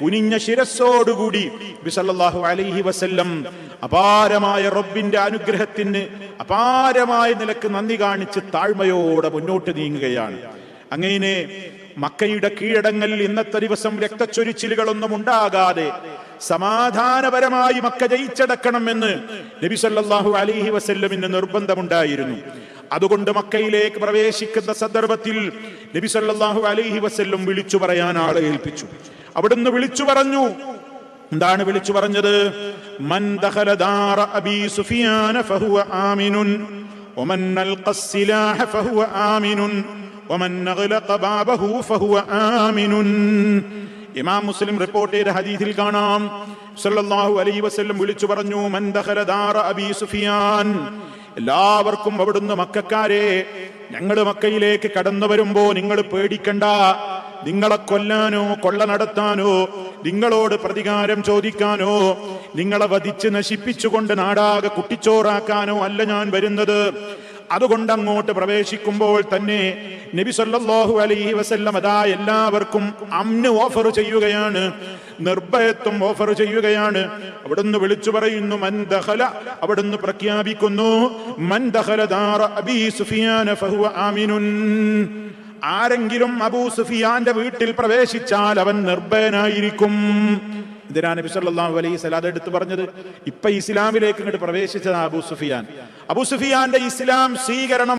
കുനിഞ്ഞ ശിരസ്സോടുകൂടി ബിസല്ലാഹു അലൈഹി വസല്ലം അപാരമായ റബ്ബിന്റെ അനുഗ്രഹത്തിന് അപാരമായ നിലയ്ക്ക് നന്ദി കാണിച്ച് താഴ്മയോടെ മുന്നോട്ട് നീങ്ങുകയാണ്. അങ്ങനെ മക്കയുടെ കീഴടങ്ങൽ ഇന്നത്തെ ദിവസം രക്തച്ചൊരിച്ചിലുകളൊന്നും ഉണ്ടാകാതെ സമാധാനപരമായി മക്ക ജയിച്ചടക്കണമെന്ന് നബി സല്ലല്ലാഹു അലൈഹി വസല്ലമിന് നിർബന്ധമുണ്ടായിരുന്നു. അതുകൊണ്ട് മക്കയിലേക്ക് പ്രവേശിക്കുന്ന സന്ദർഭത്തിൽ നബി സല്ലല്ലാഹു അലൈഹി വസല്ലം വിളിച്ചു പറയാൻ ആളെ ഏൽപ്പിച്ചു. അവിടുന്ന് വിളിച്ചു പറഞ്ഞു. എന്താണ് വിളിച്ചു പറഞ്ഞത്? മൻ ദഖല ദാറ അബീ സുഫിയാന ഫഹുവ ആമിനുൻ വമൻ അൽഖ സിലാഹ ഫഹുവ ആമിനുൻ വമൻ അഗ്ലഖ ബാബഹു ഫഹുവ ആമിനുൻ. ഇമാം മുസ്ലിം റിപ്പോർട്ട് ചെയ്ത ഹദീസിൽ കാണാം. സല്ലല്ലാഹു അലൈഹി വസല്ലം വിളിച്ചു പറഞ്ഞു മൻ ദഖല ദാറ അബീ സുഫിയാൻ. എല്ലാവർക്കും അവിടുന്ന് മക്കക്കാരെ ഞങ്ങൾ മക്കയിലേക്ക് കടന്നു വരുമ്പോ നിങ്ങൾ പേടിക്കണ്ട. നിങ്ങളെ കൊല്ലാനോ കൊള്ള നടത്താനോ നിങ്ങളോട് പ്രതികാരം ചോദിക്കാനോ നിങ്ങളെ വധിച്ച് നശിപ്പിച്ചുകൊണ്ട് നാടാകെ കുട്ടിച്ചോറാക്കാനോ അല്ല ഞാൻ വരുന്നത്. അതുകൊണ്ട് അങ്ങോട്ട് പ്രവേശിക്കുമ്പോൾ തന്നെ നബി സല്ലല്ലാഹു അലൈഹി വസല്ലം അതാ എല്ലാവർക്കും അമ്ന് ഓഫർ ചെയ്യുകയാണ് നിർഭയത്വം ഓഫർ ചെയ്യുകയാണ്. അവിടുന്ന് വിളിച്ചു പറയുന്നു മൻ ദഖല അവിടുന്ന് പ്രഖ്യാപിക്കുന്നു മൻ ദഖല ദാറ അബീ സുഫിയാന ഫഹുവ ആമിനുൻ ആരെങ്കിലും അബൂ സുഫിയാന്റെ വീട്ടിൽ പ്രവേശിച്ചാൽ അവൻ നിർഭയനായിരിക്കും. ഇതിനാ നബി സല്ലല്ലാഹു അലൈഹി സ്വലാദ് എടുത്തു പറഞ്ഞത്. ഇപ്പൊ ഇസ്ലാമിലേക്ക് ഇങ്ങോട്ട് പ്രവേശിച്ചതാണ് അബൂ സുഫിയാൻ. അബൂ സുഫിയാന്റെ ഇസ്ലാം സ്വീകരണം